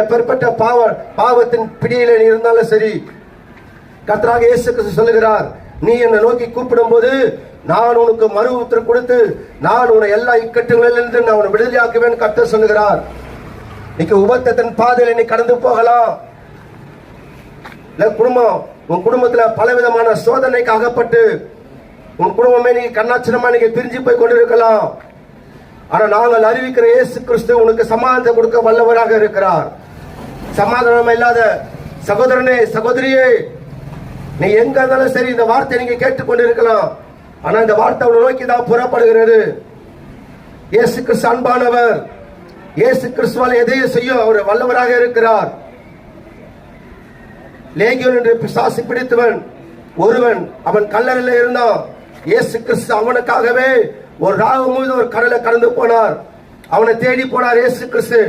எப்பேற்பட்ட பாவ பாவத்தின் பிடியில நீ இருந்தாலும் சரி. கத்தராக இயேசு சொல்லுகிறார் நீ என்னை நோக்கி கூப்பிடும்போது நான் உனக்கு மறு உத்தரவு கொடுத்து நான் உன்னை எல்லா இக்கட்டுகளிலிருந்து நான் உன்னை விடுதலையாக்குவேன் கத்த சொல்லுகிறார். இன்னைக்கு உபத்தத்தின் பாதையில் நீ கடந்து போகலாம். இல்ல குடும்பம் உன் குடும்பத்துல பலவிதமான சோதனைக்கு அகப்பட்டு உன் குடும்பமே நீ கண்ணாச்சனமா நீங்க பிரிஞ்சு போய் கொண்டிருக்கலாம். ஆனா நாங்கள் அறிவிக்கிற இயேசு கிறிஸ்து உனக்கு சமாதானத்தை கொடுக்க வல்லவராக இருக்கிறார். சமாதானம் இல்லாத சகோதரனே சகோதரியே நீ எங்க இருந்தாலும் சரி இந்த வார்த்தை நீங்க கேட்டுக்கொண்டு இருக்கலாம் ஆனா இந்த வார்த்தை அவனை நோக்கி தான் புறப்படுகிறது. இயேசு கிறிஸ்து அன்பானவர். இயேசு கிறிஸ்துவால் எதையும் செய்யும் அவர் வல்லவராக இருக்கிறார். லேகியோன் என்று பிசாசு பிடித்தவன் ஒருவன் அவன் கல்லறையில் இருந்தான். இயேசு கிறிஸ்து அவனுக்காகவே ஒரு ராகம் முழுது ஒரு கடலை கடந்து போனார். அவனை தேடி போனார் இயேசு கிறிஸ்து.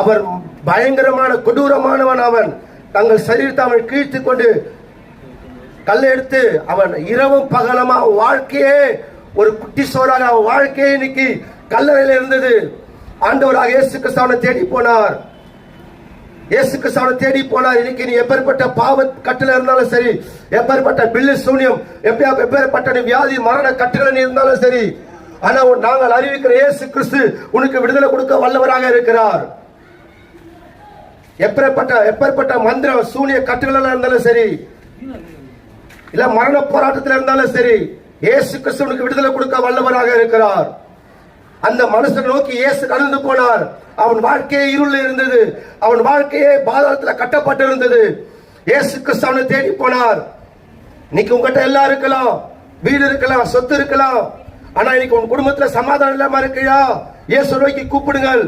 அவர் பயங்கரமான கொடூரமானவன் அவன். தங்கள் சரீரத்தை அவன் கீழ்த்து கொண்டு கல்லை எடுத்து அவன் இரவும் பகலமா அவன் வாழ்க்கையே ஒரு குட்டி சோறாக அவன் வாழ்க்கையே இன்னைக்கு கல்லறையில் இருந்தது. ஆண்டவராக இயேசு கிறிஸ்து அவனை தேடி போனார். இயேசு கிறிஸ்து அவனை தேடி போனார். இன்னைக்கு நீ எப்பேற்பட்ட பாவ கட்டில இருந்தாலும் சரி எப்பேற்பட்ட பில்லு சூன்யம் எப்பேற்பட்ட நீ வியாதி மரண கட்டுல நீ இருந்தாலும் சரி ஆனா நாங்கள் அறிவிக்கிற இயேசு கிறிஸ்து உனக்கு விடுதலை கொடுக்க வல்லவராக இருக்கிறார். எப்பேற்பட்ட எப்பேற்பட்ட மந்திரம் சூனிய கட்டுகள் இருந்தாலும் சரி இல்ல மரண போராட்டத்தில் இருந்தாலும் சரி இயேசு கிறிஸ்து உனக்கு விடுதலை கொடுக்க வல்லவராக இருக்கிறார். அந்த மனுஷன் நோக்கி இயேசு கடந்து போனார். அவன் வாழ்க்கையே இருள் இருந்தது. அவன் வாழ்க்கையே பாதாளத்தில் கட்டப்பட்டிருந்தது. இயேசு கிறிஸ்து அவனை தேடி போனார். இன்னைக்கு உங்ககிட்ட எல்லாம் இருக்கலாம் வீடு இருக்கலாம் சொத்து இருக்கலாம். ஆனா இன்னைக்கு உன் குடும்பத்துல சமாதானம் இல்லாம இருக்கியா? இயேசு நோக்கி கூப்பிடுங்கள்.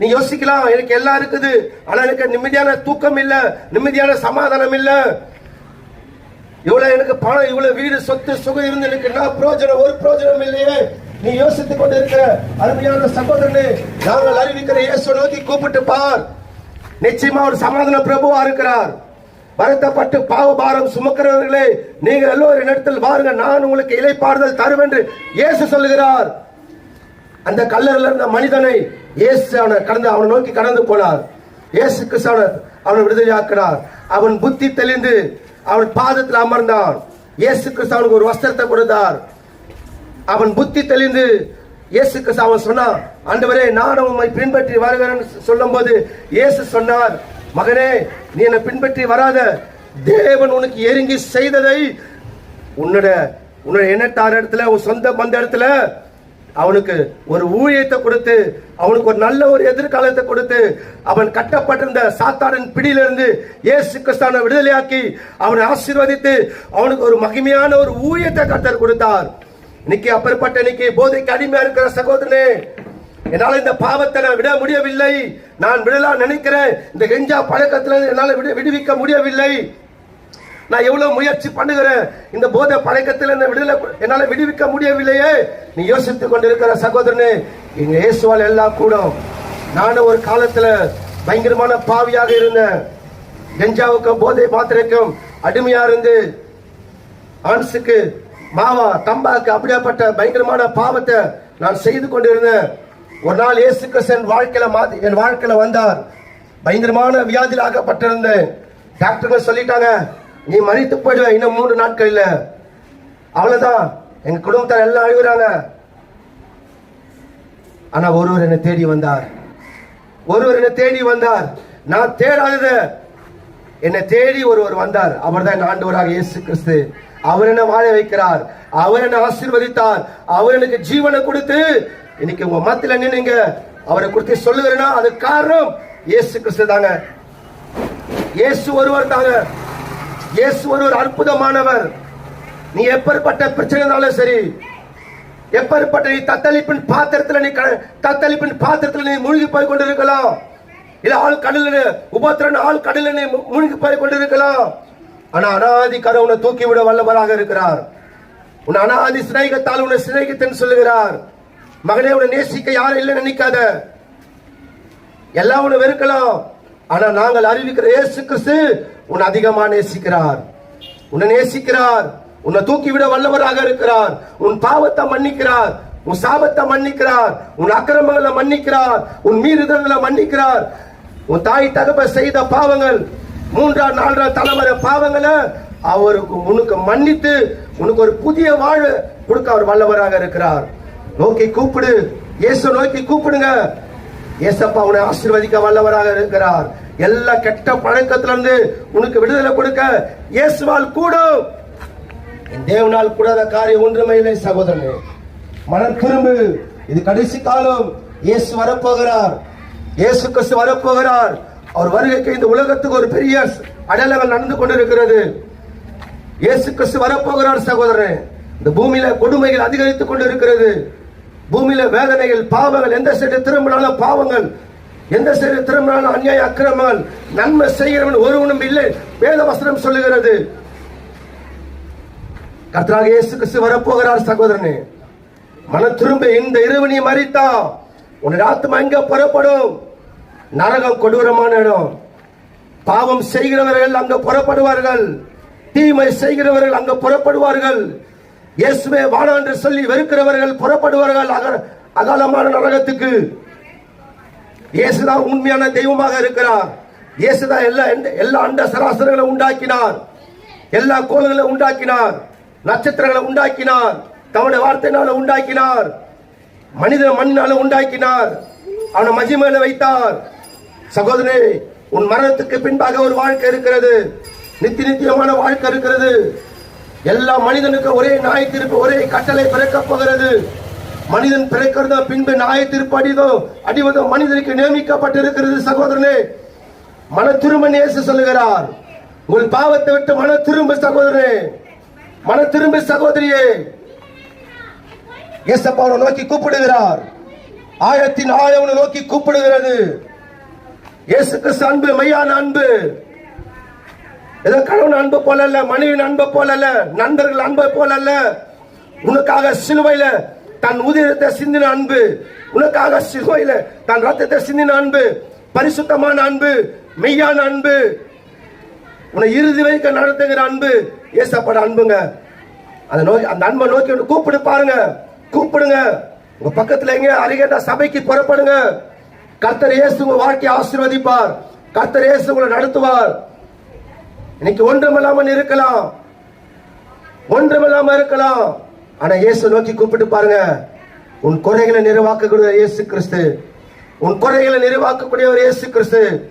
நீ யோசிக்கலாம் எனக்கு எல்லாம் இருக்குது. ஆனா எனக்கு நிம்மதியான தூக்கம் இல்ல நிம்மதியான சமாதானம் இல்ல. இவ்வளவு எனக்கு பணம் இவ்வளவு வீடு சொத்து சுகம் இருந்து எனக்கு என்ன பிரயோஜனம்? ஒரு பிரயோஜனம் இல்லையே. நீ யோசித்துக் கொண்டிருக்கிற அருமையான சகோதரனே நாங்கள் அறிவிக்கிற இயேசு நோக்கி கூப்பிட்டு பார். நிச்சயமா ஒரு சமாதான பிரபுவா இருக்கிறார். வருத்தப்பட்டு பாவபாரம் சுமக்கிறவர்களே நீங்கள் எல்லோரும் இடத்தில் வாருங்க நான் உங்களுக்கு இலைப்பாறுதல் தரும் என்று இயேசு சொல்லுகிறார். அந்த கல்லறில் இருந்த மனிதனை இயேசு அவனை கடந்து அவனை நோக்கி கடந்து போனார். இயேசு கிறிஸ்தவன் அவனை விடுதலையாக்கிறார் அவன் புத்தி தெளிந்து அவன் பாதத்தில் அமர்ந்தான். இயேசு கிறிஸ்து அவனுக்கு ஒரு வஸ்திரத்தை கொடுத்தார். அவன் புத்தி தெளிந்து இயேசு கிறிஸ்து அவன் சொன்னான் ஆண்டவரே நான் உம்மை பின்பற்றி வருகிறேன் சொல்லும்போது இயேசு சொன்னார் மகனே நீ என்னை பின்பற்றி வராத. தேவன் உனக்கு எருங்கி செய்ததை உன்னோட உன்னோட எண்ணத்தார் இடத்துல உன் சொந்த பந்த இடத்துல அவனுக்கு ஒரு ஊழியத்தை கொடுத்து அவனுக்கு ஒரு நல்ல ஒரு எதிர்காலத்தை கொடுத்து அவன் கட்டப்பட்டிருந்த சாத்தானின் பிடியிலிருந்து இயேசு கிறிஸ்தானை விடுதலையாக்கி அவனை ஆசீர்வதித்து அவனுக்கு ஒரு மகிமையான ஒரு ஊழியத்தை கத்தர் கொடுத்தார். இன்னைக்கு அப்பேற்பட்ட இன்னைக்கு போதைக்கு அடிமையா இருக்கிற சகோதரனே என்னால இந்த பாவத்தை நான் விட முடியவில்லை. நான் விடலாம் நினைக்கிறேன். இந்த கெஞ்சா பழக்கத்துல என்னால விடு விடுவிக்க முடியவில்லை. நான் எவ்வளவு முயற்சி பண்ணுகிறேன். இந்த போதை பழக்கத்தில் இந்த விடுதலை என்னால விடுவிக்க முடியவில்லையே. நீ யோசித்துக் கொண்டிருக்கிற சகோதரனே எங்க இயேசுவால் எல்லாம் கூடும். நானும் ஒரு காலத்துல பயங்கரமான பாவியாக இருந்தேன். கெஞ்சாவுக்கும் போதை மாத்திரைக்கும் அடிமையா இருந்து ஆன்ஸுக்கு மாவா தம்பாக்கு அப்படியாப்பட்ட பயங்கரமான பாவத்தை நான் செய்து கொண்டிருந்தேன். ஒரு நாள் இயேசு கிறிஸ்து என் வாழ்க்கையில என் வாழ்க்கையில வந்தார். பயங்கரமான வியாதியில் ஆகப்பட்டிருந்தேன் டாக்டருங்க சொல்லிட்டாங்க நீ மறித்து போயிடுவ இன்னும் மூன்று நாட்கள் இல்ல அவ்வளவுதான். எங்க குடும்பத்தார் எல்லாம் அழுகுறாங்க. ஆனா ஒருவர் என்னை தேடி வந்தார். ஒருவர் என்னை தேடி வந்தார். நான் தேடாதத. என்னை தேடி ஒருவர் வந்தார். அவர் தான் ஆண்டவராக இயேசு கிறிஸ்து அவர் என்ன வாழ வைக்கிறார். அவர் என்ன ஆசீர்வதித்தார். அவர் எனக்கு ஜீவனை கொடுத்து இன்னைக்கு உங்க மத்தியில நின்னுங்க அவரை குறித்து சொல்லுகிறேன்னா அது காரணம். இயேசு கிறிஸ்து தாங்க. இயேசு ஒருவர் தாங்க. இயேசு ஒருவர் அற்புதமானவர். நீ எப்பேற்பட்ட பிரச்சனைனாலும் சரி எப்பேற்பட்ட நீ தத்தளிப்பின் பாத்திரத்துல நீ க- தத்தளிப்பின் பாத்திரத்துல நீ மூழ்கி போய் கொண்டிருக்கலாம் இல்ல ஆள் கடல்ல உபத்திரன் ஆள் கடல்ல நீ மூழ்கி போய் கொண்டிருக்கலாம் ஆனா அனாதி கரை உன்னை தூக்கி விட வல்லவராக இருக்கிறார். உன் அனாதி சிநேகத்தால் உன்னை சிநேகித்தன் சொல்லுகிறார். மகனே உன்னை நேசிக்க யாரும் இல்லை நினைக்காத. எல்லாம் உன்னை வெறுக்கலாம். ஆனா நாங்கள் அறிவிக்கிற இயேசு கிறிஸ்து உன்னை அதிகமா நேசிக்கிறார். உன்னை நேசிக்கிறார். உன்னை தூக்கி விட வல்லவராக இருக்கிறார். உன் பாவத்தை மன்னிக்கிறார். உன் சாபத்தை மன்னிக்கிறார். உன் அக்கிரமங்களை மன்னிக்கிறார். உன் மீறுதல்களை மன்னிக்கிறார். உன் தாய் தகப்ப செய்த பாவங்கள் மூன்றாம் நான்காம் தலைமுறை பாவங்களை அவருக்கு உனக்கு மன்னித்து உனக்கு ஒரு புதிய வாழ்வு கொடுக்க அவர் வல்லவராக இருக்கிறார். நோக்கி கூப்பிடு. இயேசு நோக்கி கூப்பிடுங்க. இயேசப்பா உன்னை ஆசீர்வதிக்க வல்லவராக இருக்கிறார். எல்லா கெட்ட பழக்கத்திலிருந்து உனக்கு விடுதலை கொடுக்க இயேசுவால் கூடும். என் தேவனால் கூடாத காரியம் ஒன்றுமே இல்லை சகோதரனே. மனம் திரும்பு. இது கடைசி காலம். இயேசு வரப்போகிறார். இயேசு கிறிஸ்து வரப்போகிறார். அவர் வருகைக்கு இந்த உலகத்துக்கு ஒரு பெரிய அடையாளங்கள் நடந்து கொண்டிருக்கிறது. இயேசு கிறிஸ்து வரப்போகிறார் சகோதரன். இந்த பூமியில கொடுமைகள் அதிகரித்துக் கொண்டிருக்கிறது. பூமியில வேதனைகள் பாவங்கள் எந்த சைடு திரும்பினாலும் பாவங்கள் எந்த சைடு திரும்பினாலும் அநியாய அக்கிரமங்கள் நன்மை செய்கிறவன் ஒருவனும் இல்லை வேத வசனம் சொல்லுகிறது. கர்த்தராக இயேசு கிறிஸ்து வரப்போகிறார் சகோதரனே. மன திரும்ப இந்த இரவு நீ மறித்தா உன் ஆத்மா எங்க புறப்படும்? நரகம் கொடூரமான இடம். பாவம் செய்கிறவர்கள் அங்க புறப்படுவார்கள். தீமை செய்கிறவர்கள் அங்க புறப்படுவார்கள். இயேசுவே வாழ என்று சொல்லி வெறுக்கிறவர்கள் புறப்படுவார்கள் அக- அகாலமான நரகத்துக்கு. இயேசுதான் உண்மையான தெய்வமாக இருக்கிறார். இயேசுதான் எல்லா எல்லா அண்ட சராசரங்களை உண்டாக்கினார். எல்லா கோள்களை உண்டாக்கினார். நட்சத்திரங்களை உண்டாக்கினார். தவணை வார்த்தையினால உண்டாக்கினார். மனித மண்ணால உண்டாக்கினார். அவனை மகிமையில வைத்தார். சகோதரே உன் மரணத்துக்கு பின்பாக ஒரு வாழ்க்கை இருக்கிறது. நித்திய நித்தியமான வாழ்க்கை இருக்கிறது. எல்லா மனிதனுக்கு ஒரே நாய் திருப்பு ஒரே கட்டளை பிறக்கப் போகிறது. மனிதன் பிறக்கிறதோ பின்பு நாய திருப்பு அடிதோ அடிவதோ மனிதனுக்கு நியமிக்கப்பட்டிருக்கிறது சகோதரனே. மன திரும்ப நேசு சொல்லுகிறார். உங்கள் பாவத்தை விட்டு மன திரும்ப சகோதரனே. மன திரும்ப சகோதரியே. இயேசப்பாவை அவனை நோக்கி கூப்பிடுகிறார். ஆயத்தின் ஆயவனை நோக்கி கூப்பிடுகிறது. இயேசு கிறிஸ்து அன்பு மையான அன்பு. ஏதோ கணவன் அன்பு போல அல்ல மனைவியின் அன்பு போல அல்ல நண்பர்கள் அன்பை போல அல்ல உனக்காக சிலுவையில தன் உதிரத்தை சிந்தின அன்பு உனக்காக சிலுவையில தன் ரத்தத்தை சிந்தின அன்பு பரிசுத்தமான அன்பு மெய்யான அன்பு உன்னை இறுதி வைக்க நடத்துகிற அன்பு ஏசப்பட அன்புங்க. அந்த நோய் அந்த அன்பை நோக்கி கூப்பிடு பாருங்க கூப்பிடுங்க. உங்க பக்கத்துல எங்க அருகேட்ட சபைக்கு புறப்படுங்க. கர்த்தர் இயேசு உங்க வாழ்க்கையை ஆசீர்வதிப்பார். கர்த்தர் இயேசு உங்களை நடத்துவார். இன்னைக்கு ஒன்றுமில்லாமல் இருக்கலாம். ஒன்றுமில்லாம இருக்கலாம். ஆனா இயேசு நோக்கி கூப்பிட்டு பாருங்க. உன் குறைகளை நிறைவாக்கக்கூடிய இயேசு கிறிஸ்து. உன் குறைகளை நிறைவாக்கக்கூடியவர் இயேசு கிறிஸ்து.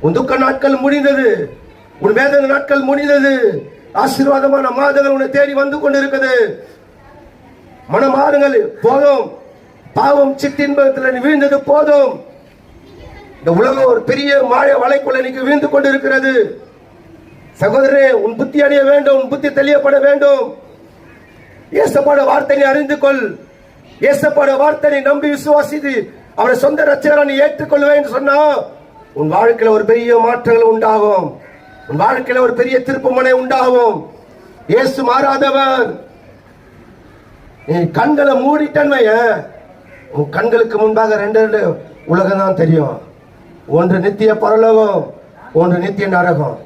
உன் துக்க நாட்கள் முடிந்தது. உன் வேதனை நாட்கள் முடிந்தது. ஆசீர்வாதமான மாதங்கள் உன்னை தேடி வந்து கொண்டிருக்குது. மனம் மாறுங்கள். போதும். பாவம் சிற்றின்பத்தில் நீ வீழ்ந்தது போதும். இந்த உலகம் ஒரு பெரிய மாய வலைக்குள்ள இன்னைக்கு வீழ்ந்து கொண்டிருக்கிறது. சகோதரே உன் புத்தி அடைய வேண்டும் உன் புத்தி தெளியப்பட வேண்டும். இயேசப்பாட வார்த்தையை அறிந்து கொள். இயேசப்பாட வார்த்தையை நம்பி விசுவாசித்து அவரை சொந்த ரச்சகரை நீ ஏற்றுக்கொள்வேன் சொன்னா உன் வாழ்க்கையில ஒரு பெரிய மாற்றங்கள் உண்டாகும். உன் வாழ்க்கையில ஒரு பெரிய திருப்புமனை உண்டாகும். இயேசு மாறாதவர். நீ கண்களை மூடிட்டன்மைய உன் கண்களுக்கு முன்பாக ரெண்டு ரெண்டு உலகம் தான் தெரியும். ஒன்று நித்திய பரலோகம் ஒன்று நித்திய நரகம்.